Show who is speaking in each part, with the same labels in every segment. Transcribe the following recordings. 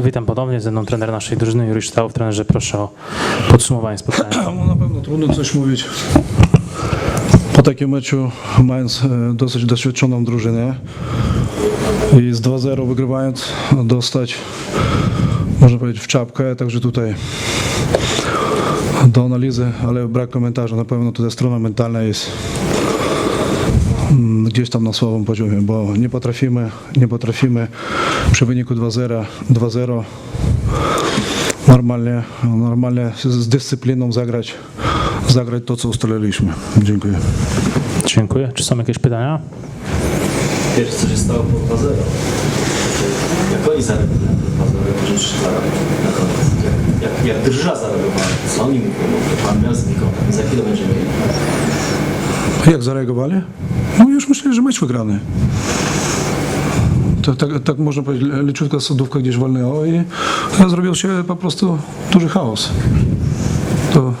Speaker 1: Witam ponownie, ze mną trener naszej drużyny Jurisz Stałów. Trenerze, proszę o podsumowanie spotkania.
Speaker 2: No na pewno trudno coś mówić. Po takim meczu mając e, dosyć doświadczoną drużynę i z 2-0 wygrywając dostać, można powiedzieć, w czapkę, także tutaj do analizy, ale brak komentarza. Na pewno tutaj strona mentalna jest gdzieś tam na słabym poziomie, bo nie potrafimy, nie potrafimy przy wyniku 2-0, 2-0 normalnie, normalnie z- dyscypliną zagrać, zagrać to, co ustaliliśmy. Dziękuję.
Speaker 1: Dziękuję. Czy są jakieś pytania?
Speaker 3: Wiesz, co się stało po 2-0? Jak oni zareagowali po 2-0, że 3 na koniec. Jak, drża zareagowali, co oni mówią? Pan miał. Za chwilę będziemy mieli.
Speaker 2: Jak zareagowali? Już myśleli, że mecz wygrany. Tak, tak, tak można powiedzieć, le- leciutka sodówka gdzieś walnęła i zrobił się po prostu duży chaos. To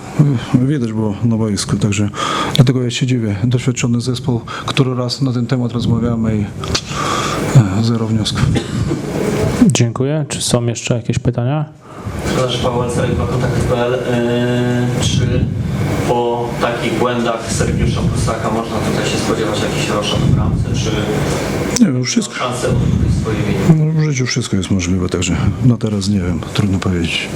Speaker 2: widać było na boisku, także dlatego ja się dziwię. Doświadczony zespół, który raz na ten temat rozmawiamy i e, zero wniosków.
Speaker 1: Dziękuję. Czy są jeszcze jakieś pytania?
Speaker 4: Trenerze Paweł kontakt.pl. Takich błędach Sergiusza Prusaka można tutaj się spodziewać jakichś roszad w bramce, czy
Speaker 2: Nie wiem, wszystko.
Speaker 4: szansę odwrócić swoje winy?
Speaker 2: W życiu wszystko jest możliwe, także na teraz nie wiem, trudno powiedzieć.